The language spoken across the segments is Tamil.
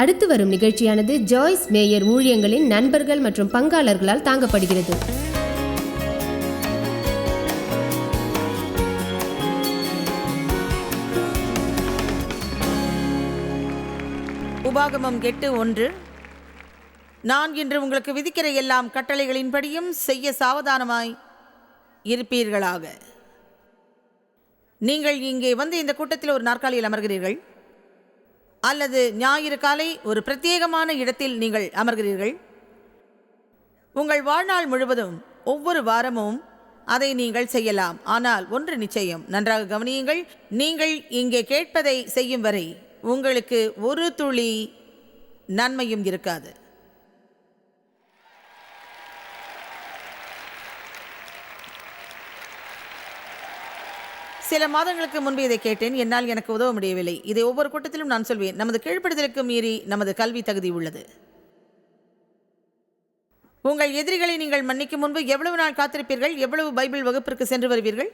அடுத்து வரும் நிகழ்ச்சியானது ஜாய்ஸ் மேயர் ஊழியங்களின் நண்பர்கள் மற்றும் பங்காளர்களால் தாங்கப்படுகிறது. உபாகமம் எட்டு ஒன்று. நான் இன்று உங்களுக்கு விதிக்கிற எல்லாம் கட்டளைகளின்படியும் செய்ய சாவதானமாய் இருப்பீர்களாக. நீங்கள் இங்கே வந்து இந்த கூட்டத்தில் ஒரு நாற்காலியில் அமர்கிறீர்கள். அல்லது ஞாயிறு காலை ஒரு பிரத்யேகமான இடத்தில் நீங்கள் அமர்கிறீர்கள்? உங்கள் வாழ்நாள் முழுவதும் ஒவ்வொரு வாரமும் அதை நீங்கள் செய்யலாம். ஆனால் ஒன்று நிச்சயம் நன்றாக கவனியுங்கள் நீங்கள் இங்கே கேட்பதை செய்யும் வரை உங்களுக்கு ஒரு துளி நன்மையும் இருக்காது. சில மாதங்களுக்கு முன்பு இதை கேட்டேன். என்னால் எனக்கு உதவ முடியவில்லை. இதை ஒவ்வொரு கூட்டத்திலும் நான் சொல்வேன். நமது கீழ்ப்படுதலுக்கு மீறி நமது கல்வி தகுதி உள்ளது. உங்கள் எதிரிகளை நீங்கள் மன்னிக்கும் முன்பு எவ்வளவு நாள் காத்திருப்பீர்கள்? எவ்வளவு பைபிள் வகுப்பிற்கு சென்று வருவீர்கள்?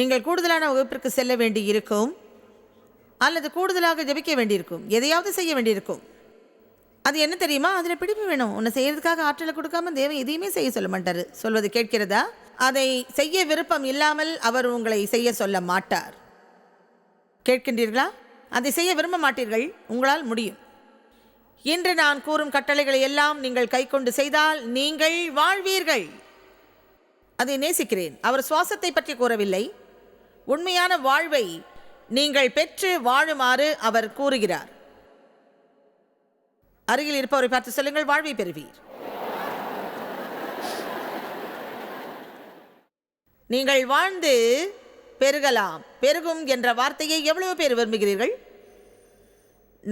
நீங்கள் கூடுதலான வகுப்பிற்கு செல்ல வேண்டி இருக்கும் அல்லது கூடுதலாக ஜபிக்க வேண்டியிருக்கும். எதையாவது செய்ய வேண்டியிருக்கும். அது என்ன தெரியுமா? அதில் பிடிப்பு வேணும். உன்னை செய்யறதுக்காக ஆற்றலை கொடுக்காம தேவன் எதையுமே செய்ய சொல்ல மாட்டார். சொல்வது கேட்கிறதா? அதை செய்ய விருப்பம் இல்லாமல் அவர் உங்களை செய்ய சொல்ல மாட்டார். கேட்கின்றீர்களா? அதை செய்ய விரும்ப மாட்டீர்கள். உங்களால் முடியும். இன்று நான் கூறும் கட்டளைகளை எல்லாம் நீங்கள் கைக்கொண்டு செய்தால் நீங்கள் வாழ்வீர்கள். அதை நேசிக்கிறேன். அவர் சுவாசத்தை பற்றி கூறவில்லை. உண்மையான வாழ்வை நீங்கள் பெற்று வாழுமாறு அவர் கூறுகிறார். அருகில் இருப்பவரை பார்த்து சொல்லுங்கள் வாழ்வை பெறுவீர். நீங்கள் வாழ்ந்து பெருகலாம். பெருகும் என்ற வார்த்தையை எவ்வளவு பேர் விரும்புகிறீர்கள்?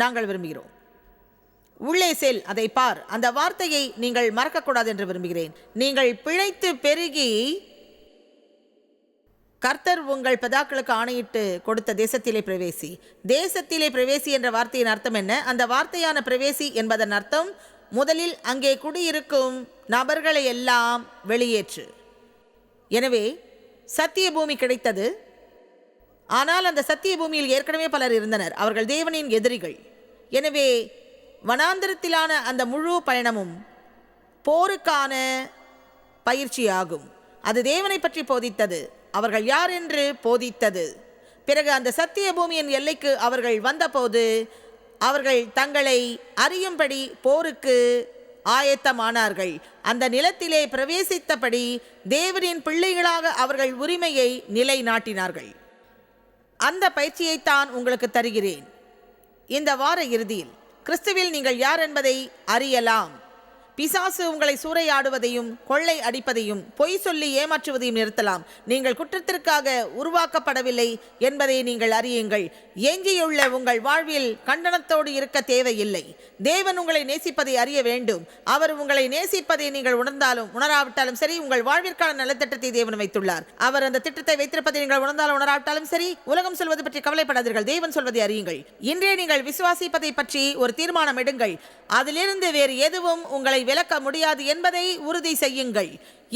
நாங்கள் விரும்புகிறோம். உள்ளே செல் அதை பார். அந்த வார்த்தையை நீங்கள் மறக்கக்கூடாது என்று விரும்புகிறேன். நீங்கள் பிழைத்து பெருகி கர்த்தர் உங்கள் பிதாக்களுக்கு ஆணையிட்டு கொடுத்த தேசத்திலே பிரவேசி. தேசத்திலே பிரவேசி என்ற வார்த்தையின் அர்த்தம் என்ன? அந்த வார்த்தையான பிரவேசி என்பதன் அர்த்தம் முதலில் அங்கே குடியிருக்கும் நபர்களை எல்லாம் வெளியேற்று. எனவே சத்திய பூமி கிடைத்தது. ஆனால் அந்த சத்திய பூமியில் ஏற்கனவே பலர் இருந்தனர். அவர்கள் தேவனின் எதிரிகள். எனவே வனாந்திரத்திலான அந்த முழு பயணமும் போருக்கான பயிற்சியாகும். அது தேவனை பற்றி போதித்தது. அவர்கள் யார் என்று போதித்தது. பிறகு அந்த சத்திய பூமியின் எல்லைக்கு அவர்கள் வந்தபோது அவர்கள் தங்களை அறியும்படி போருக்கு ஆயத்தமானார்கள். அந்த நிலத்திலே பிரவேசித்தபடி தேவரின் பிள்ளைகளாக அவர்கள் உரிமையை நிலைநாட்டினார்கள். அந்த பயிற்சியைத்தான் உங்களுக்கு தருகிறேன். இந்த வார இறுதியில் கிறிஸ்துவில் நீங்கள் யார் என்பதை அறியலாம். பிசாசு உங்களை சூறையாடுவதையும் கொள்ளை அடிப்பதையும் பொய் சொல்லி ஏமாற்றுவதையும் நிறுத்தலாம். நீங்கள் குற்றத்திற்காக உருவாக்கப்படவில்லை என்பதை நீங்கள் அறியுங்கள். எஞ்சியுள்ள உங்கள் வாழ்வில் கண்டனத்தோடு இருக்க தேவையில்லை. தேவன் உங்களை நேசிப்பதை அறிய வேண்டும். அவர் உங்களை நேசிப்பதை நீங்கள் உணர்ந்தாலும் உணராவிட்டாலும் சரி உங்கள் வாழ்விற்கான நலத்திட்டத்தை தேவன் வைத்துள்ளார். அவர் அந்த திட்டத்தை வைத்திருப்பதை நீங்கள் உணர்ந்தாலும் உணராவிட்டாலும் சரி உலகம் சொல்வது பற்றி கவலைப்படாதீர்கள். தேவன் சொல்வதை அறியுங்கள். இன்றே நீங்கள் விசுவாசிப்பதை பற்றி ஒரு தீர்மானம் எடுங்கள். அதிலிருந்து வேறு எதுவும் உங்களை விலக்க முடியாது என்பதை உறுதி செய்யுங்கள்.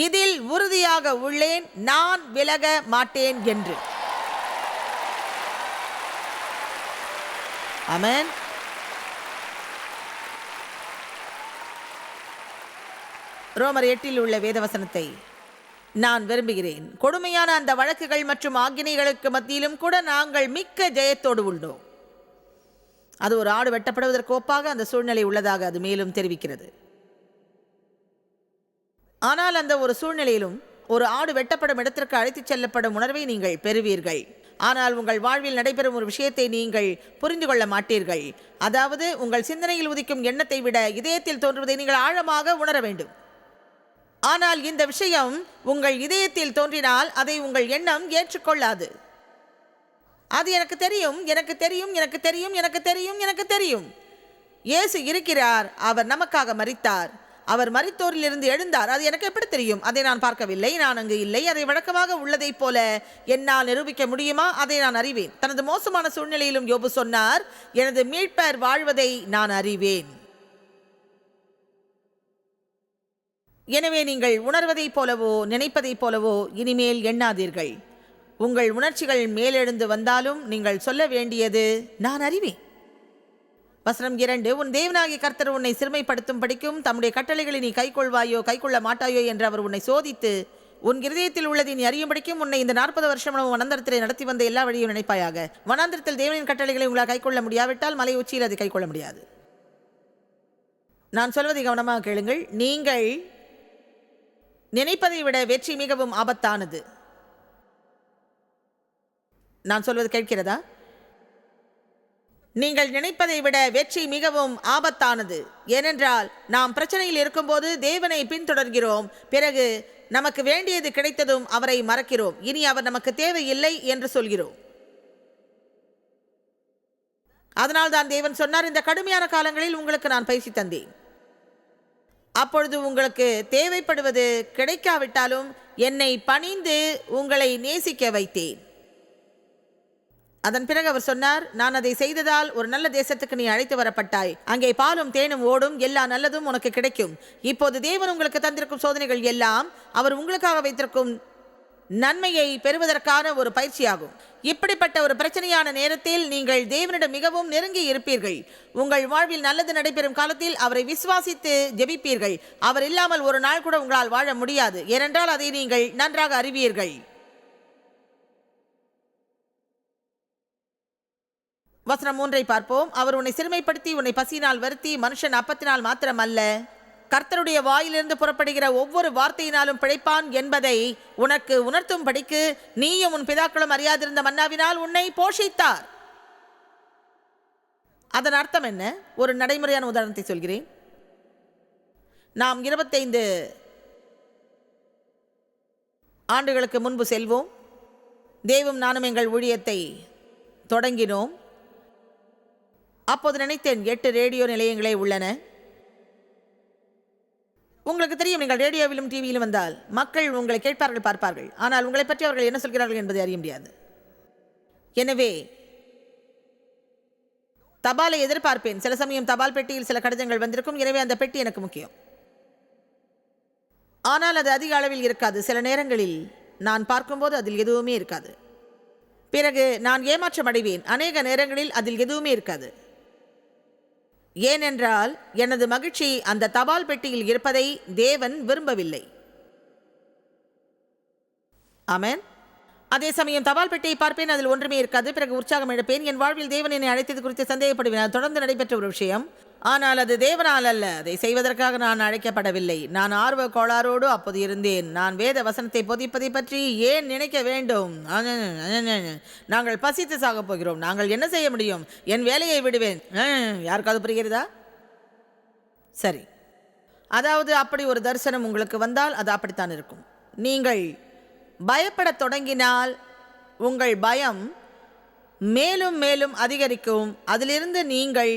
இதில் உறுதியாக உள்ளேன் நான் விலக மாட்டேன் என்று. அமன் ரோமர் எட்டில் உள்ள வேதவசனத்தை நான் விரும்புகிறேன். கொடுமையான அந்த வழக்குகள் மற்றும் ஆக்கினைகளுக்கு மத்தியிலும் கூட நாங்கள் மிக்க ஜெயத்தோடு உள்ளோம். அது ஒரு ஆடு வெட்டப்படுவதற்கு ஒப்பாக அந்த சூழ்நிலை உள்ளதாக அது மேலும் தெரிவிக்கிறது. ஆனால் அந்த ஒரு சூழ்நிலையிலும் ஒரு ஆடு வெட்டப்படும் இடத்திற்கு அழைத்துச் செல்லப்படும் உணர்வை நீங்கள் பெறுவீர்கள். ஆனால் உங்கள் வாழ்வில் நடைபெறும் ஒரு விஷயத்தை நீங்கள் புரிந்து கொள்ள மாட்டீர்கள். அதாவது உங்கள் சிந்தனையில் உதிக்கும் எண்ணத்தை விட இதயத்தில் தோன்றுவதை நீங்கள் ஆழமாக உணர வேண்டும். ஆனால் இந்த விஷயம் உங்கள் இதயத்தில் தோன்றினால் அதை உங்கள் எண்ணம் ஏற்றுக்கொள்ளாது. அது எனக்கு தெரியும் எனக்கு தெரியும் எனக்கு தெரியும் எனக்கு தெரியும் எனக்கு தெரியும். இயேசு இருக்கிறார் அவர் நமக்காக மறித்தார் அவர் மறித்தோரிலிருந்து எழுந்தார். அது எனக்கு எப்படி தெரியும்? அதை நான் பார்க்கவில்லை. நான் அங்கு இல்லை. அதை வழக்கமாக உள்ளதைப் போல என்னால் நிரூபிக்க முடியுமா? அதை நான் அறிவேன். தனது மோசமான சூழ்நிலையிலும் யோபு சொன்னார் எனது மீட்பர் வாழ்வதை நான் அறிவேன். எனவே நீங்கள் உணர்வதைப் போலவோ நினைப்பதைப் போலவோ இனிமேல் எண்ணாதீர்கள். உங்கள் உணர்ச்சிகள் மேலெழுந்து வந்தாலும் நீங்கள் சொல்ல வேண்டியது நான் அறிவேன். வசனம் இரண்டு உன் தேவனாகிய கர்த்தர் உன்னை சிறுமைப்படுத்தும் படிக்கும் தம்முடைய கட்டளைகளை நீ கைக்கொள்வாயோ கைக்கொள்ள மாட்டாயோ என்று அவர் உன்னை சோதித்து உன் இருதயத்தில் உள்ளதை நீ அறியும்படிக்கும் உன்னை இந்த நாற்பது வருஷம் வனாந்தரத்திலே நடத்தி வந்த எல்லா வழியும் நினைப்பாயாக. வனாந்தரத்தில் தேவனின் கட்டளைகளை உங்களால் கைக்கொள்ள முடியாவிட்டால் மலை உச்சியில் அதை கைக்கொள்ள முடியாது. நான் சொல்வதை கவனமாக கேளுங்கள். நீங்கள் நினைப்பதை விட வெற்றி மிகவும் ஆபத்தானது. நான் சொல்வது கேட்கிறதா? நீங்கள் நினைப்பதை விட வெற்றி மிகவும் ஆபத்தானது. ஏனென்றால் நாம் பிரச்சனையில் இருக்கும்போது தேவனை பின்தொடர்கிறோம். பிறகு நமக்கு வேண்டியது கிடைத்ததும் அவரை மறக்கிறோம். இனி அவர் நமக்கு தேவையில்லை என்று சொல்கிறோம். அதனால் தான் தேவன் சொன்னார் இந்த கடுமையான காலங்களில் உங்களுக்கு நான் பயிற்சி தந்தேன். அப்பொழுது உங்களுக்கு தேவைப்படுவது கிடைக்காவிட்டாலும் என்னை பணிந்து உங்களை நேசிக்க வைத்தேன். அதன் பிறகு அவர் சொன்னார் நான் அதை செய்ததால் ஒரு நல்ல தேசத்துக்கு நீ அழைத்து வரப்பட்டாய். அங்கே பாலும் தேனும் ஓடும் எல்லா நல்லதும் உனக்கு கிடைக்கும். இப்போது தேவன் உங்களுக்கு தந்திருக்கும் சோதனைகள் எல்லாம் அவர் உங்களுக்காக வைத்திருக்கும் நன்மையை பெறுவதற்கான ஒரு பயிற்சியாகும். இப்படிப்பட்ட ஒரு பிரச்சனையான நேரத்தில் நீங்கள் தேவனிடம் மிகவும் நெருங்கி இருப்பீர்கள். உங்கள் வாழ்வில் நல்லது நடைபெறும் காலத்தில் அவரை விசுவாசித்து ஜெபிப்பீர்கள். அவர் இல்லாமல் ஒரு நாள் கூட உங்களால் வாழ முடியாது. ஏனென்றால் அதை நீங்கள் நன்றாக அறிவீர்கள். வசனம் மூன்றை பார்ப்போம். அவர் உன்னை சிறுமைப்படுத்தி உன்னை பசியினால் வருத்தி மனுஷன் அப்பத்தினால் மாத்திரமல்ல. கர்த்தருடைய வாயிலிருந்து புறப்படுகிற ஒவ்வொரு வார்த்தையினாலும் பிழைப்பான் என்பதை உனக்கு உணர்த்தும் படிக்கு நீயும் உன் பிதாக்களும் அறியாதிருந்த மன்னாவினால் உன்னை போஷித்தார். அதன் அர்த்தம் என்ன? ஒரு நடைமுறையான உதாரணத்தை சொல்கிறேன். நாம் இருபத்தைந்து ஆண்டுகளுக்கு முன்பு செல்வோம். தேவும் நானும் எங்கள் ஊழியத்தை தொடங்கினோம். அப்போது நினைத்தேன் எட்டு ரேடியோ நிலையங்களே உள்ளன. உங்களுக்கு தெரியும் நீங்கள் ரேடியோவிலும் டிவியிலும் வந்தால் மக்கள் உங்களை கேட்பார்கள் பார்ப்பார்கள். ஆனால் உங்களை பற்றி அவர்கள் என்ன சொல்கிறார்கள் என்பதை அறிய முடியாது. எனவே தபாலை எதிர்பார்ப்பேன். சில சமயம் தபால் பெட்டியில் சில கடிதங்கள் வந்திருக்கும். எனவே அந்த பெட்டி எனக்கு முக்கியம். ஆனால் அது அதிக அளவில் இருக்காது. சில நேரங்களில் நான் பார்க்கும்போது அதில் எதுவுமே இருக்காது. பிறகு நான் ஏமாற்றம் அடைவேன். அநேக நேரங்களில் அதில் எதுவுமே இருக்காது. ஏனென்றால் எனது மகிழ்ச்சி அந்த தபால் பெட்டியில் இருப்பதை தேவன் விரும்பவில்லை. ஆமேன். அதே சமயம் தபால் பெட்டியை பார்ப்பேன் அதில் ஒன்றுமே இருக்காது. பிறகு உற்சாகம் இழப்பேன் என் வாழ்வில் தேவன் என்னை அழைத்தது குறித்து சந்தேகப்படுவேன். அது தொடர்ந்து நடைபெற்ற ஒரு விஷயம். ஆனால் அது தேவனால் அல்ல. அதை செய்வதற்காக நான் அழைக்கப்படவில்லை. நான் ஆர்வ கோளாரோடு அப்போது இருந்தேன். நான் வேத வசனத்தை பொதிப்பதை பற்றி ஏன் நினைக்க வேண்டும்? நாங்கள் பசித்து சாகப் போகிறோம். நாங்கள் என்ன செய்ய முடியும்? என் வேலையை விடுவேன். யாருக்காவது புரிகிறதா? சரி. அதாவது அப்படி ஒரு தரிசனம் உங்களுக்கு வந்தால் அது அப்படித்தான் இருக்கும். நீங்கள் பயப்படத் தொடங்கினால் உங்கள் பயம் மேலும் மேலும் அதிகரிக்கும். அதிலிருந்து நீங்கள்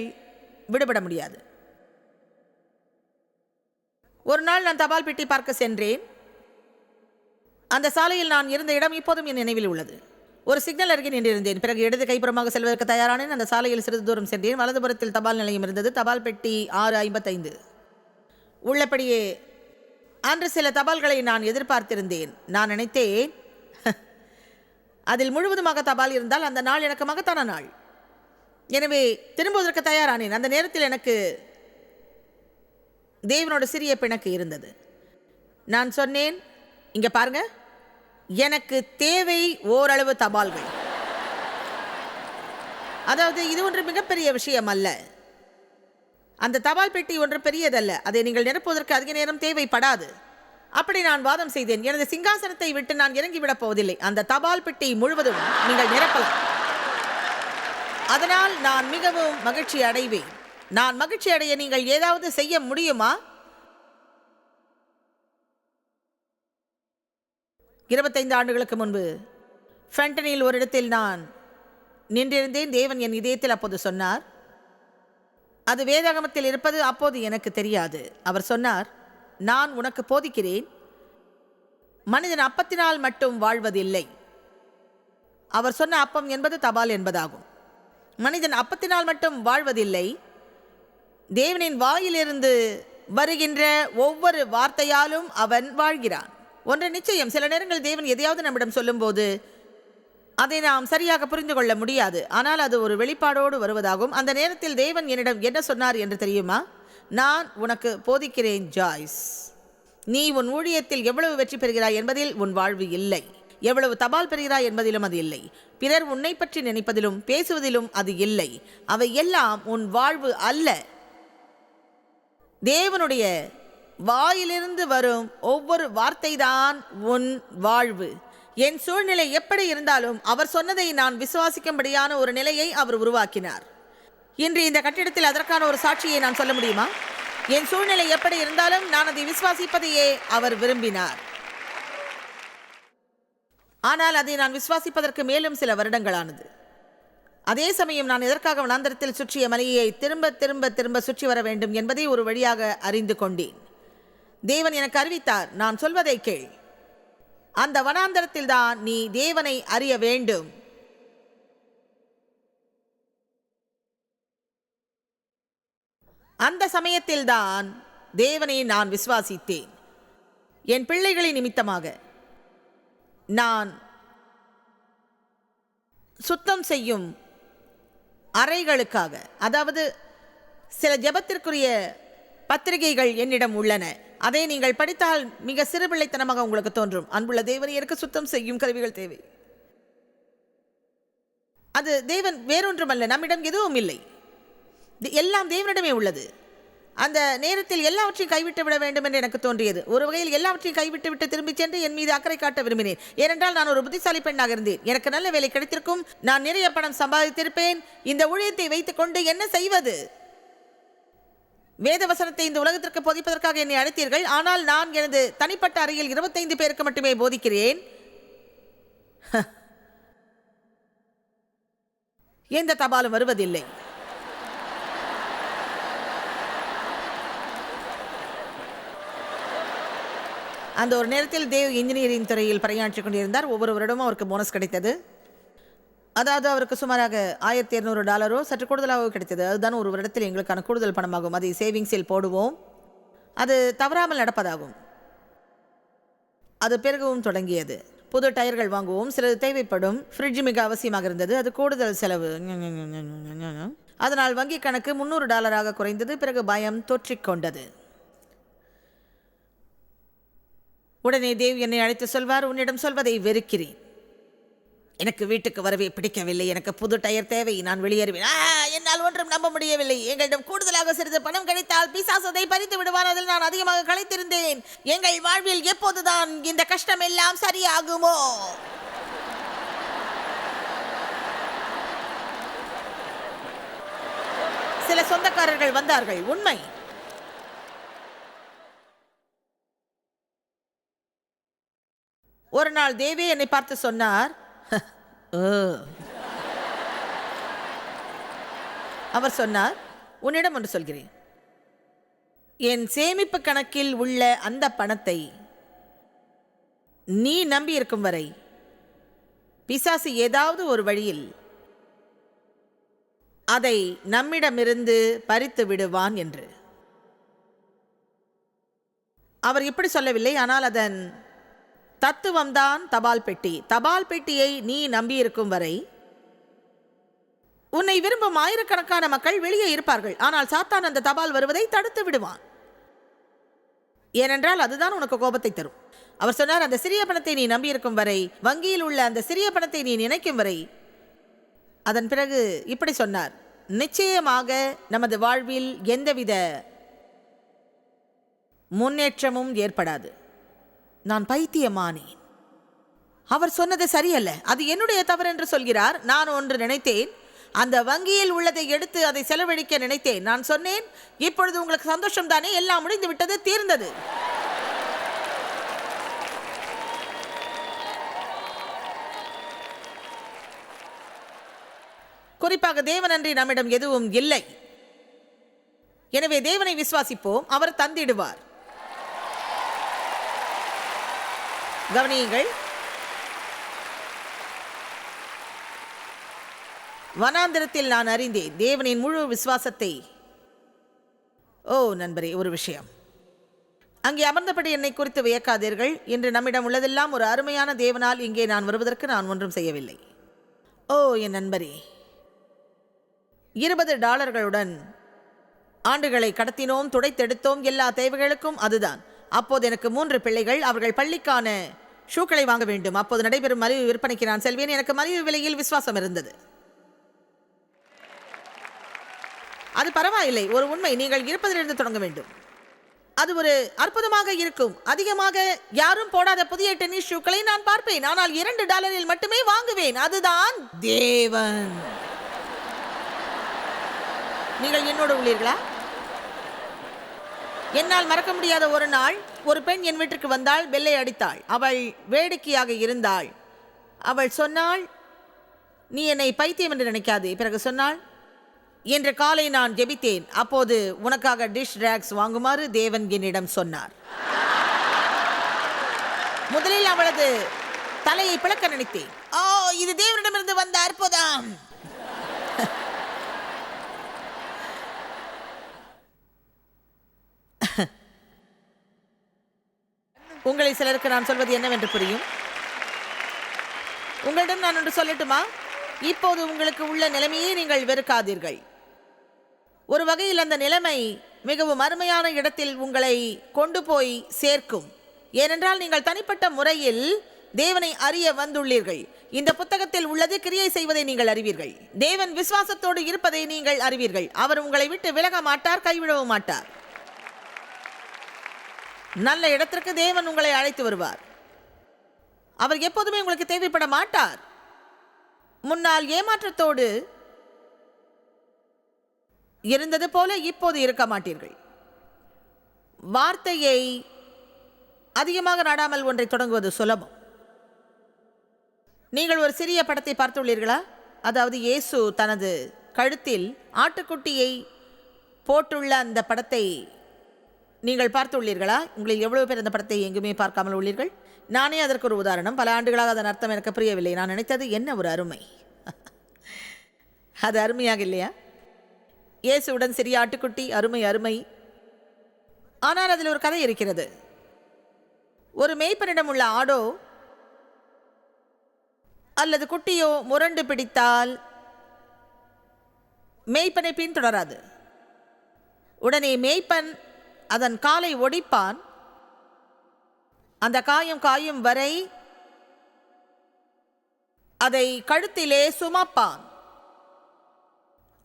விடுபட முடியாது. ஒரு நாள் நான் தபால் பெட்டி பார்க்க சென்றேன். அந்த சாலையில் நான் இருந்த இடம் இப்போதும் என் நினைவில் உள்ளது. ஒரு சிக்னல் அருகே நின்றிருந்தேன். பிறகு இடது கைப்புறமாக செல்வதற்கு தயாரானேன். அந்த சாலையில் சிறிது தூரம் சென்றேன். வலதுபுறத்தில் தபால் நிலையம் இருந்தது. தபால் பெட்டி ஆறு ஐம்பத்தைந்து. உள்ளபடியே அன்று சில தபால்களை நான் எதிர்பார்த்திருந்தேன். நான் நினைத்தேன் அதில் முழுவதுமாக தபால் இருந்தால் அந்த நாள் எனக்கு மகத்தான நாள். எனவே திரும்புவதற்கு தயாரானேன். அந்த நேரத்தில் எனக்கு தேவனோட சிறிய பிணக்கு இருந்தது. நான் சொன்னேன் இங்கே பாருங்க எனக்கு தேவை ஓரளவு தபால்கள். அதாவது இது ஒன்று மிகப்பெரிய விஷயம் அல்ல. அந்த தபால் பெட்டி ஒன்று பெரியதல்ல. அதை நீங்கள் நிரப்புவதற்கு அதிக நேரம் தேவைப்படாது. அப்படி நான் வாதம் செய்தேன். எனது சிங்காசனத்தை விட்டு நான் இறங்கிவிடப் போவதில்லை. அந்த தபால் பெட்டி முழுவதும் நீங்கள் நிரப்பலாம். அதனால் நான் மிகவும் மகிழ்ச்சி அடைவேன். நான் மகிழ்ச்சி அடைய நீங்கள் ஏதாவது செய்ய முடியுமா? இருபத்தைந்து ஆண்டுகளுக்கு முன்பு ஃபென்டனில் ஒரு இடத்தில் நான் நின்றிருந்தேன். தேவன் என் இதயத்தில் அப்போது சொன்னார் அது வேதாகமத்தில் இருப்பது அப்போது எனக்கு தெரியாது. அவர் சொன்னார் நான் உனக்கு போதிக்கிறேன். மனிதன் அப்பத்தினால் மட்டும் வாழ்வதில்லை. அவர் சொன்ன அப்பம் என்பது தபால் என்பதாகும். மனிதன் அப்பத்தினால் மட்டும் வாழ்வதில்லை. தேவனின் வாயிலிருந்து வருகின்ற ஒவ்வொரு வார்த்தையாலும் அவன் வாழ்கிறான். ஒன்று நிச்சயம் சில நேரங்கள் தேவன் எதையாவது நம்மிடம் சொல்லும்போது அதை நாம் சரியாக புரிந்து கொள்ள முடியாது. ஆனால் அது ஒரு வெளிப்பாடோடு வருவதாகும். அந்த நேரத்தில் தேவன் என்னிடம் என்ன சொன்னார் என்று தெரியுமா? நான் உனக்கு போதிக்கிறேன் ஜாய்ஸ். நீ உன் ஊழியத்தில் எவ்வளவு வெற்றி பெறுகிறாய் என்பதில் உன் வாழ்வு இல்லை. எவ்வளவு தபால் பெறுகிறாய் என்பதிலும் அது இல்லை. பிறர் உன்னை பற்றி நினைப்பதிலும் பேசுவதிலும் அது இல்லை. அவை எல்லாம் உன் வாழ்வு அல்ல. தேவனுடைய வாயிலிருந்து வரும் ஒவ்வொரு வார்த்தைதான் உன் வாழ்வு. என் சூழ்நிலை எப்படி இருந்தாலும் அவர் சொன்னதை நான் விசுவாசிக்கும்படியான ஒரு நிலையை அவர் உருவாக்கினார். இன்று இந்த கட்டிடத்தில் அதற்கான ஒரு சாட்சியை நான் சொல்ல முடியுமா? என் சூழ்நிலை எப்படி இருந்தாலும் நான் அதை விசுவாசிப்பதையே அவர் விரும்பினார். ஆனால் அதை நான் விசுவாசிப்பதற்கு மேலும் சில வருடங்களானது. அதே சமயம் நான் எதற்காக வனாந்தரத்தில் சுற்றிய மலையை திரும்ப திரும்ப திரும்ப சுற்றி வர வேண்டும் என்பதை ஒரு வழியாக அறிந்து கொண்டேன். தேவன் எனக்கு அறிவித்தார் நான் சொல்வதை கேள். அந்த வனாந்தரத்தில் தான் நீ தேவனை அறிய வேண்டும். அந்த சமயத்தில்தான் தேவனை நான் விசுவாசித்தேன். என் பிள்ளைகளின் நிமித்தமாக. நான் சுத்தம் செய்யும் அறைகளுக்காக அதாவது சில ஜெபத்திற்குரிய பத்திரிகைகள் என்னிடம் உள்ளன. அதை நீங்கள் படித்தால் மிக சிறுபிள்ளைத்தனமாக உங்களுக்கு தோன்றும். அன்புள்ள தேவனியருக்கு சுத்தம் செய்யும் கருவிகள் தேவை. அது தேவன் வேறொன்றுமல்ல நம்மிடம் எதுவும் இல்லை. எல்லாம் தேவனிடமே உள்ளது. அந்த நேரத்தில் எல்லாவற்றையும் கைவிட்டு விட வேண்டும் என்று எனக்கு தோன்றியது. ஒரு வகையில் எல்லாவற்றையும் கைவிட்டு விட்டு திரும்பிச் சென்று என் மீது அக்கறை காட்ட விரும்பினேன். ஏனென்றால் நான் ஒரு புத்திசாலி பெண்ணாக இருந்தேன். எனக்கு நல்ல வேலை கிடைத்திருக்கும். நான் நிறைய பணம் சம்பாதித்திருப்பேன். இந்த ஊழியத்தை வைத்துக்கொண்டு என்ன செய்வது? வேத வசனத்தை இந்த உலகத்திற்கு போதிப்பதற்காக என்னை அழைத்தீர்கள். ஆனால் நான் எனது தனிப்பட்ட அறையில் இருபத்தைந்து பேருக்கு மட்டுமே போதிக்கிறேன். எந்த தபாலும் வருவதில்லை. அந்த ஒரு நேரத்தில் தேவ் இன்ஜினியரிங் துறையில் பணியாற்றிக் கொண்டிருந்தார். ஒவ்வொரு வருடமும் அவருக்கு போனஸ் கிடைத்தது. அதாவது அவருக்கு சுமாராக ஆயிரத்தி இரநூறு டாலரோ சற்று கூடுதலாகவோ கிடைத்தது. அதுதான் ஒரு வருடத்தில் எங்களுக்கான கூடுதல் பணமாகும். அதை சேவிங்ஸில் போடுவோம். அது தவறாமல் நடப்பதாகும். அது பெருகவும் தொடங்கியது. புது டயர்கள் வாங்குவோம். சிலது தேவைப்படும். ஃப்ரிட்ஜ் மிக அவசியமாக இருந்தது. அது கூடுதல் செலவு. அதனால் வங்கி கணக்கு முந்நூறு டாலராக குறைந்தது. பிறகு பயம் தொற்றிக்கொண்டது உடனே தேவ் என்னை அழைத்து சொல்வார் உன்னிடம் சொல்வதை வெறுக்கிறேன். எனக்கு வீட்டுக்கு வரவே பிடிக்கவில்லை. எனக்கு புது டயர் தேவை. நான் வெளியேறுவேன். என்னால் ஒன்றும் நம்ப முடியவில்லை. எங்களிடம் கூடுதலாக சிறிது பணம் கிடைத்தால் பிசாசதை பறித்து விடுவார். அதில் நான் அதிகமாக களைத்திருந்தேன். எங்கள் வாழ்வில் எப்போதுதான் இந்த கஷ்டம் எல்லாம் சரியாகுமோ? சில சொந்தக்காரர்கள் வந்தார்கள். உண்மை ஒரு நாள் தேவி என்னை பார்த்து சொன்னார். அவர் சொன்னார் உன்னிடம் ஒன்று சொல்கிறேன். என் சேமிப்பு கணக்கில் உள்ள அந்த பணத்தை நீ நம்பி இருக்கும் வரை பிசாசு ஏதாவது ஒரு வழியில் அதை நம்மிடமிருந்து பறித்து விடுவான் என்று. அவர் இப்படி சொல்லவில்லை ஆனால் அதன் தத்துவம்தான் தபால் பெட்டி. தபால் பெட்டியை நீ நம்பியிருக்கும் வரை உன்னை விரும்பும் ஆயிரக்கணக்கான மக்கள் வெளியே இருப்பார்கள். ஆனால் சாத்தான் அந்த தபால் வருவதை தடுத்து விடுவான். ஏனென்றால் அதுதான் உனக்கு கோபத்தை தரும். அவர் சொன்னார் அந்த சிறிய பணத்தை நீ நம்பியிருக்கும் வரை வங்கியில் உள்ள அந்த சிறிய பணத்தை நீ நினைக்கும் வரை. அதன் பிறகு இப்படி சொன்னார் நிச்சயமாக நமது வாழ்வில் எந்தவித முன்னேற்றமும் ஏற்படாது. நான் பைத்தியமானேன். அவர் சொன்னது சரியல்ல. அது என்னுடைய தவறு என்று சொல்கிறார். நான் ஒன்று நினைத்தேன். அந்த வங்கியில் உள்ளதை எடுத்து அதை செலவழிக்க நினைத்தேன். நான் சொன்னேன் இப்பொழுது உங்களுக்கு சந்தோஷம் தானே? எல்லாம் முடிந்து விட்டது தீர்ந்தது. குறிப்பாக தேவனன்றி நம்மிடம் எதுவும் இல்லை. எனவே தேவனை விசுவாசிப்போம். அவர் தந்திடுவார். கவனியுங்கள். வனாந்திரத்தில் நான் அறிந்தேன் தேவனின் முழு விசுவாசத்தை. ஓ நண்பரே ஒரு விஷயம். அங்கே அமர்ந்தபடி என்னை குறித்து வியக்காதீர்கள். இன்று நம்மிடம் உள்ளதெல்லாம் ஒரு அருமையான தேவனால் இங்கே நான் வருவதற்கு நான் ஒன்றும் செய்யவில்லை. ஓ என் நண்பரே. இருபது டாலர்களுடன் ஆண்டுகளை கடத்தினோம் துடைத்தெடுத்தோம் எல்லா தேவைகளுக்கும் அதுதான். அப்போது எனக்கு மூன்று பிள்ளைகள் அவர்கள் பள்ளிக்கான ஷூக்களை வாங்க வேண்டும். அப்போது நடைபெறும் மலிவு விற்பனைக்கு நான் செல்வேன். எனக்கு மலிவு விலையில் விசுவாசம் இருந்தது. அது பரவாயில்லை. ஒரு உண்மை. நீங்கள் இருப்பதிலிருந்து தொடங்க வேண்டும். அது ஒரு அற்புதமாக இருக்கும். அதிகமாக யாரும் போடாத புதிய டென்னிஸ் ஷூக்களை நான் பார்ப்பேன். ஆனால் இரண்டு டாலரில் மட்டுமே வாங்குவேன். அதுதான் தேவன். நீங்கள் என்னோடு உள்ளீர்களா? என்னால் மறக்க முடியாத ஒரு நாள். ஒரு பெண் என் வீட்டிற்கு வந்தாள் வெள்ளை அடித்தாள். அவள் வேடிக்கையாக இருந்தாள். அவள் சொன்னாள் நீ என்னை பைத்தியம் என்று நினைக்காதே. பிறகு சொன்னாள் இன்று காலை நான் ஜெபித்தேன். அப்போது உனக்காக டிஷ் ரேக்ஸ் வாங்குமாறு தேவன் என்னிடம் சொன்னார். முதலில் அவளது தலையை பிளக்க நினைத்தேன். ஓ இது தேவனிடமிருந்து வந்த அற்புதம். உங்களை சிலருக்கு நான் சொல்வது என்னவென்று புரியும்? உங்களிடம் நான் ஒன்று சொல்லட்டுமா? இப்போது உங்களுக்கு உள்ள நிலைமையை நீங்கள் வெறுக்காதீர்கள். ஒரு வகையில் அந்த நிலைமை மிகவும் அருமையான இடத்தில் உங்களை கொண்டு போய் சேர்க்கும். ஏனென்றால் நீங்கள் தனிப்பட்ட முறையில் தேவனை அறிய வந்துள்ளீர்கள். இந்த புத்தகத்தில் உள்ளது கிரியை செய்வதை நீங்கள் அறிவீர்கள். தேவன் விசுவாசத்தோடு இருப்பதை நீங்கள் அறிவீர்கள். அவர் உங்களை விட்டு விலக மாட்டார் கைவிடவும் மாட்டார். நல்ல இடத்திற்கு தேவன் உங்களை அழைத்து வருவார். அவர் எப்போதுமே உங்களுக்கு தேவைப்பட மாட்டார். முன்னால் ஏமாற்றத்தோடு இருந்தது போல இப்போது இருக்க மாட்டீர்கள். வார்த்தையை அதிகமாக நாடாமல் ஒன்றை தொடங்குவது சுலபம். நீங்கள் ஒரு சிறிய படத்தை பார்த்துள்ளீர்களா? அதாவது இயேசு தனது கழுத்தில் ஆட்டுக்குட்டியை போட்டுள்ள அந்த படத்தை நீங்கள் பார்த்துள்ளீர்களா? உங்களில் எவ்வளவு பேர் அந்த படத்தை எங்குமே பார்க்காமல் உள்ளீர்கள்? நானே அதற்கு ஒரு உதாரணம். பல ஆண்டுகளாக அதன் அர்த்தம் எனக்கு புரியவில்லை. நான் நினைத்தது என்ன ஒரு அருமை? அது அருமையாக இல்லையா? இயேசுடன் சிறிய ஆட்டுக்குட்டி அருமை அருமை. ஆனால் அதில் ஒரு கதை இருக்கிறது. ஒரு மேய்ப்பனிடம் உள்ள ஆடோ அல்லது குட்டியோ முரண்டு பிடித்தால் மேய்ப்பனை பின்தொடராது. உடனே மேய்ப்பன் அதன் காலை ஒடிப்பான். அந்த காயம் காயும் வரை அதை கழுத்திலே சுமப்பான்.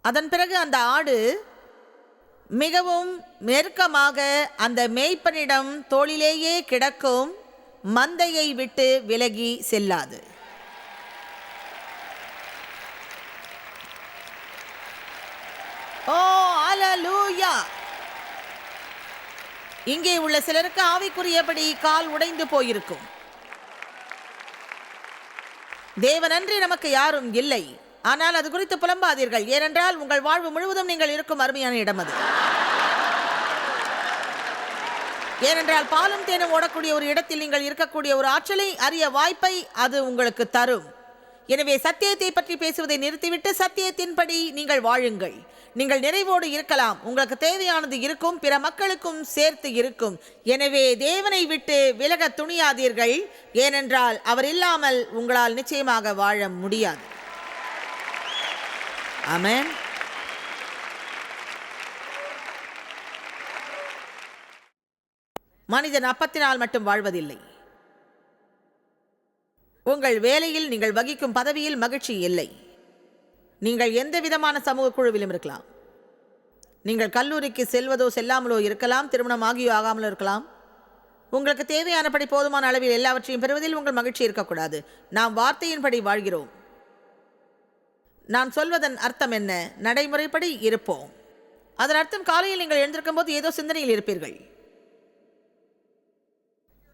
அதன் பிறகு அந்த ஆடு மிகவும் நெருக்கமாக அந்த மேய்ப்பனிடம் தோளிலேயே கிடக்கும் மந்தையை விட்டு விலகி செல்லாது. ஓ அலலூயா இங்கே உள்ள சிலருக்கு ஆவிக்குரியபடி கால் உடைந்து போயிருக்கும். தேவனன்றி நமக்கு யாரும் இல்லை. ஆனால் அது குறித்து புலம்பாதீர்கள். ஏனென்றால் உங்கள் வாழ்வு முழுவதும் நீங்கள் இருக்கும் அருமையான இடம் அது. ஏனென்றால் பாலும் தேனும் ஓடக்கூடிய ஒரு இடத்தில் நீங்கள் இருக்கக்கூடிய ஒரு ஆற்றலை அறிய வாய்ப்பை அது உங்களுக்கு தரும். எனவே சத்தியத்தை பற்றி பேசுவதை நிறுத்திவிட்டு சத்தியத்தின்படி நீங்கள் வாழுங்கள். நீங்கள் நிறைவோடு இருக்கலாம். உங்களுக்கு தேவையானது இருக்கும் பிற மக்களுக்கும் சேர்த்து இருக்கும். எனவே தேவனை விட்டு விலக துணியாதீர்கள். ஏனென்றால் அவர் இல்லாமல் உங்களால் நிச்சயமாக வாழ முடியாது. ஆமென். மனிதன் அப்பத்தினால் மட்டும் வாழ்வதில்லை. உங்கள் வேலையில் நீங்கள் வகிக்கும் பதவியில் மகிழ்ச்சி இல்லை. நீங்கள் எந்த விதமான சமூக குழுவிலும் இருக்கலாம். நீங்கள் கல்லூரிக்கு செல்வதோ செல்லாமலோ இருக்கலாம் திருமணம் ஆகியோ ஆகாமலோ இருக்கலாம். உங்களுக்கு தேவையானபடி போதுமான அளவில் எல்லாவற்றையும் பெறுவதில் உங்கள் மகிழ்ச்சி இருக்கக்கூடாது. நாம் வார்த்தையின்படி வாழ்கிறோம். நான் சொல்வதன் அர்த்தம் என்ன? நடைமுறைப்படி இருப்போம். அதன் அர்த்தம் காலையில் நீங்கள் எழுந்திருக்கும் போது ஏதோ சிந்தனையில் இருப்பீர்கள்.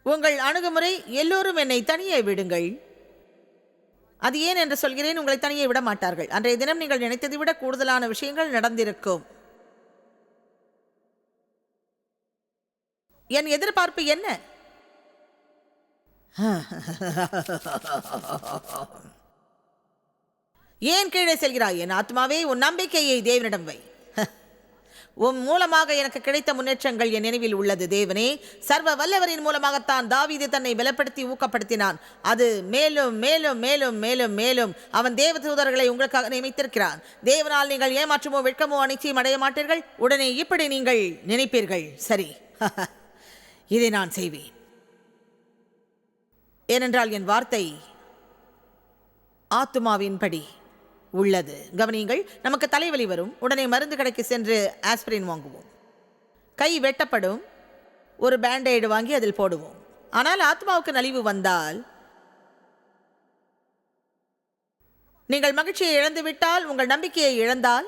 உங்கள் அணுகுமுறை எல்லோரும் என்னை தனியே விடுங்கள். அது ஏன் என்று சொல்கிறேன் உங்களை தனியே விட மாட்டார்கள். அன்றைய தினம் நீங்கள் நினைத்ததை விட கூடுதலான விஷயங்கள் நடந்திருக்கும். என் எதிர்பார்ப்பு என்ன? ஏன் கீழே செல்கிறாய்? என் ஆத்மாவே உன் நம்பிக்கையை தேவனிடம் வை. உம் மூலமாக எனக்கு கிடைத்த முன்னேற்றங்கள் என் நினைவில் உள்ளது தேவனே. சர்வ வல்லவரின் மூலமாகத்தான் தாவீது தன்னை பலப்படுத்தி ஊக்கப்படுத்தினான். அது மேலும் மேலும் மேலும் மேலும் மேலும் அவன் தேவ தூதர்களை உங்களுக்காக நியமித்திருக்கிறான். தேவனால் நீங்கள் ஏமாற்றமோ வெட்கமோ நிச்சயம் அடைய மாட்டீர்கள்? உடனே இப்படி நீங்கள் நினைப்பீர்கள். சரி. இதை நான் செய்வேன். ஏனென்றால் என் வார்த்தை ஆத்துமாவின்படி. உள்ளது. கவனியுங்கள் நமக்கு தலைவலி வரும். உடனே மருந்து கடைக்கு சென்று ஆஸ்பிரின் வாங்குவோம். கை வெட்டப்படும். ஒரு பேண்டைடு வாங்கி அதில் போடுவோம். ஆனால் ஆத்மாவுக்கு நலிவு வந்தால் நீங்கள் மகிழ்ச்சியை இழந்துவிட்டால் உங்கள் நம்பிக்கையை இழந்தால்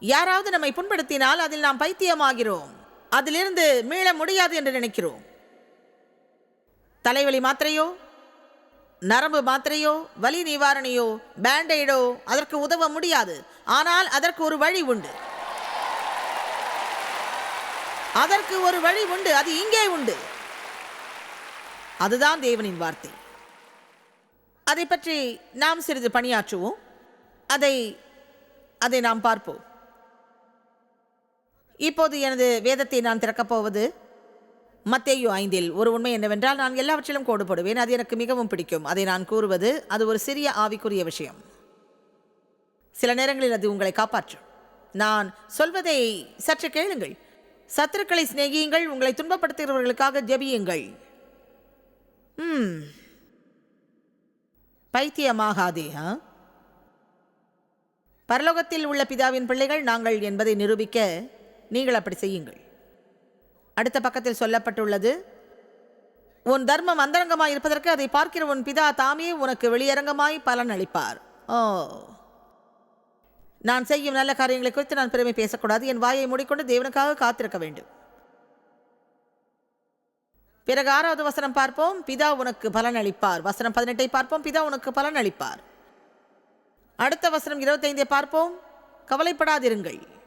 யாராவது நம்மை புண்படுத்தினால் அதில் நாம் பைத்தியமாகிறோம். அதிலிருந்து மீள முடியாது என்று நினைக்கிறோம். தலைவலி மாத்திரையோ நரம்பு மாத்திரையோ வலி நிவாரணியோ பேண்டைடோ அதற்கு உதவ முடியாது. ஆனால் அதற்கு ஒரு வழி உண்டு. அதற்கு ஒரு வழி உண்டு. அது இங்கே உண்டு. அதுதான் தேவனின் வார்த்தை. அதை பற்றி நாம் சிறிது பணியாற்றுவோம். அதை அதை நாம் பார்ப்போம். இப்போது எனது வேதத்தை நான் திறக்கப் போவது மத்தேயோ ஐந்தில் ஒரு உண்மை என்னவென்றால் நான் எல்லாவற்றிலும் கோடு போடுவேன் அது எனக்கு மிகவும் பிடிக்கும். அதை நான் கூறுவது அது ஒரு சிறிய ஆவிக்குரிய விஷயம். சில நேரங்களில் அது உங்களை காப்பாற்றும். நான் சொல்வதை சற்று கேளுங்கள். சத்துருக்களை சிநேகியுங்கள் உங்களை துன்பப்படுத்துகிறவர்களுக்காக ஜெபியுங்கள். ம் பைத்தியமாகாதே ஆ? பரலோகத்தில் உள்ள பிதாவின் பிள்ளைகள் நாங்கள் என்பதை நிரூபிக்க நீங்கள் அப்படி செய்யுங்கள். அடுத்த பக்கத்தில் சொல்லப்பட்டுள்ளது. உன் தர்மம் அந்தரங்கமாய் இருப்பதற்கு அதை பார்க்கிற உன் பிதா தாமே உனக்கு வெளியரங்கமாய் பலன் அளிப்பார். ஓ. நான் செய்யும் நல்ல காரியங்களை குறித்து நான் பெருமை பேசக்கூடாது. என் வாயை மூடிக்கொண்டு தேவனுக்காக காத்திருக்க வேண்டும். பிறகு ஆறாவது வசனம் பார்ப்போம். பிதா உனக்கு பலன் அளிப்பார். வசனம் பதினெட்டை பார்ப்போம். பிதா உனக்கு பலன் அளிப்பார். அடுத்த வசனம் இருபத்தைந்தை பார்ப்போம். கவலைப்படாதிருங்கள்.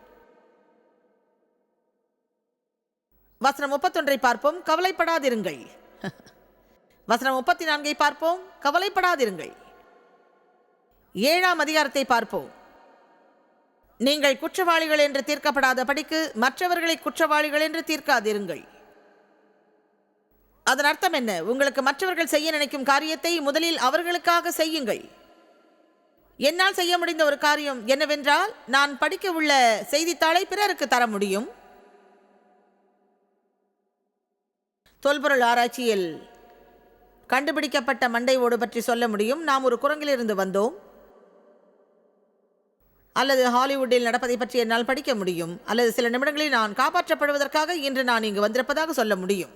வசனம் முப்பத்தொன்றை பார்ப்போம். கவலைப்படாதிருங்கள். வசனம் முப்பத்தி நான்கை பார்ப்போம். கவலைப்படாதிருங்கள். ஏழாம் அதிகாரத்தை பார்ப்போம். நீங்கள் குற்றவாளிகள் என்று தீர்க்கப்படாத படிக்கு மற்றவர்களை குற்றவாளிகள் என்று தீர்க்காதிருங்கள். அதன் அர்த்தம் என்ன? உங்களுக்கு மற்றவர்கள் செய்ய நினைக்கும் காரியத்தை முதலில் அவர்களுக்காக செய்யுங்கள். என்னால் செய்ய முடிந்த ஒரு காரியம் என்னவென்றால் நான் படிக்க உள்ள செய்தித்தாளை பிறருக்கு தர முடியும். தொல்பொருள் ஆராய்ச்சியில் கண்டுபிடிக்கப்பட்ட மண்டை ஓடு பற்றி சொல்ல முடியும். நாம் ஒரு குரங்கிலிருந்து வந்தோம். அல்லது ஹாலிவுட்டில் நடப்பதை பற்றி என்னால் படிக்க முடியும். அல்லது சில நிமிடங்களில் நான் காப்பாற்றப்படுவதற்காக இன்று நான் இங்கு வந்திருப்பதாக சொல்ல முடியும்.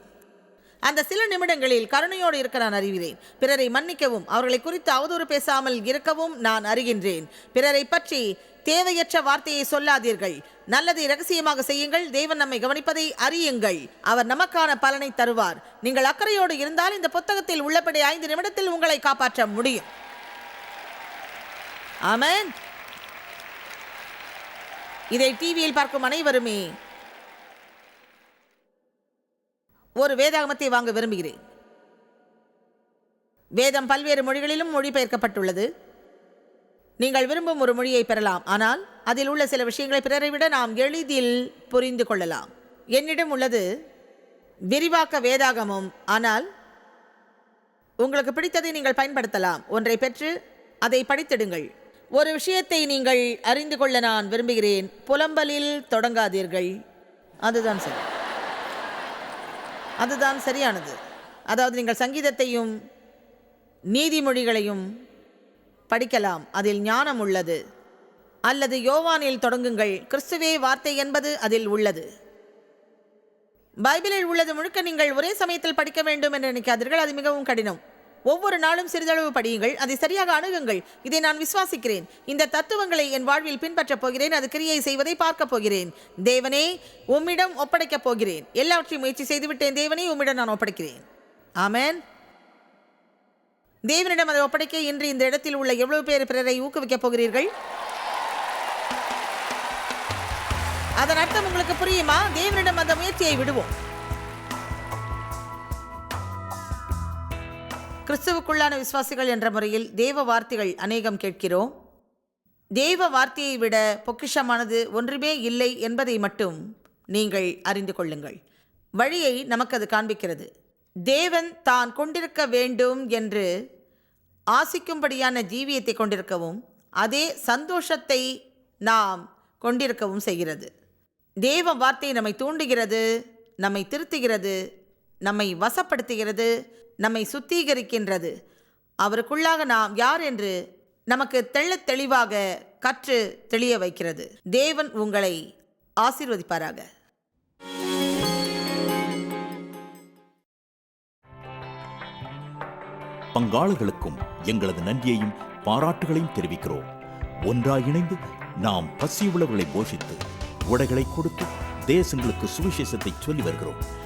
அந்த சில நிமிடங்களில் கருணையோடு இருக்க நான் அறிகிறேன். பிறரை மன்னிக்கவும் அவர்களை குறித்து அவதூறு பேசாமல் இருக்கவும் நான் அறிகின்றேன். பிறரை பற்றி தேவையற்ற வார்த்தையை சொல்லாதீர்கள். நல்லதை ரகசியமாக செய்யுங்கள். தேவன் நம்மை கவனிப்பதை அறியுங்கள். அவர் நமக்கான பலனை தருவார். நீங்கள் அக்கறையோடு இருந்தால் இந்த புத்தகத்தில் உள்ளபடி ஐந்து நிமிடத்தில் உங்களை காப்பாற்ற முடியும். ஆமன். இதை டிவியில் பார்க்கும் அனைவருமே ஒரு வேதாகமத்தை வாங்க விரும்புகிறேன். வேதம் பல்வேறு மொழிகளிலும் மொழிபெயர்க்கப்பட்டுள்ளது. நீங்கள் விரும்பும் ஒரு மொழியை பெறலாம். ஆனால் அதில் உள்ள சில விஷயங்களை பிறரை விட நாம் எளிதில் புரிந்து கொள்ளலாம். என்னிடம் உள்ளது விரிவாக்க வேதாகமும். ஆனால் உங்களுக்கு பிடித்ததை நீங்கள் பயன்படுத்தலாம். ஒன்றை பெற்று அதை படித்திடுங்கள். ஒரு விஷயத்தை நீங்கள் அறிந்து கொள்ள நான் விரும்புகிறேன். புலம்பலில் தொடங்காதீர்கள். அதுதான் சரி. அதுதான் சரியானது. அதாவது நீங்கள் சங்கீதத்தையும் நீதிமொழிகளையும் படிக்கலாம். அதில் ஞானம் உள்ளது. அல்லது யோவானில் தொடங்குங்கள். கிறிஸ்துவே வார்த்தை என்பது அதில் உள்ளது. பைபிளில் உள்ளது முழுக்க நீங்கள் ஒரே சமயத்தில் படிக்க வேண்டும் என்று நினைக்காதீர்கள். அது மிகவும் கடினம். ஒவ்வொரு நாளும் சிறிதளவு படியுங்கள். அதை சரியாக அணுகுங்கள். இதை நான் விசுவாசிக்கிறேன். இந்த தத்துவங்களை என் வாழ்வில் பின்பற்றப் போகிறேன். அது கிரியை செய்வதை பார்க்கப் போகிறேன். தேவனே உம்மிடம் ஒப்படைக்கப் போகிறேன். எல்லாவற்றையும் முயற்சி செய்துவிட்டேன். தேவனே உம்மிடம் நான் ஒப்படைக்கிறேன். ஆமென். தேவனிடம் அதை ஒப்படைக்க இன்று இந்த இடத்தில் உள்ள எவ்வளவு பேர் பிறரை ஊக்குவிக்கப் போகிறீர்கள்? அதன் அர்த்தம் உங்களுக்கு புரியுமா? தேவனிடம் அந்த முயற்சியை விடுவோம். கிறிஸ்துவுக்குள்ளான விசுவாசிகள் என்ற முறையில் தேவ வார்த்தைகள் அநேகம் கேட்கிறோம். தேவ வார்த்தையை விட பொக்கிஷமானது ஒன்றுமே இல்லை என்பதை மட்டும் நீங்கள் அறிந்து கொள்ளுங்கள். வழியை நமக்கு அது காண்பிக்கிறது. தேவன் தான் கொண்டிருக்க வேண்டும் என்று ஆசிக்கும்படியான ஜீவியத்தை கொண்டிருக்கவும் அதே சந்தோஷத்தை நாம் கொண்டிருக்கவும் செய்கிறது. தேவ வார்த்தை நம்மை தூண்டுகிறது நம்மை திருத்துகிறது நம்மை வசப்படுத்துகிறது நம்மை சுத்திகரிக்கின்றது. அவருக்குள்ளாக நாம் யார் என்று நமக்கு தெள்ளத் தெளிவாக கற்று தெளிய வைக்கிறது. தேவன் உங்களை ஆசீர்வதிப்பாராக. பங்காளர்களுக்கும் எங்களது நன்றியையும் பாராட்டுகளையும் தெரிவிக்கிறோம். ஒன்றாக இணைந்து நாம் பசியுள்ளவர்களை போஷித்து உடைகளை கொடுத்து தேசங்களுக்கு சுவிசேஷத்தை சொல்லி வருகிறோம்.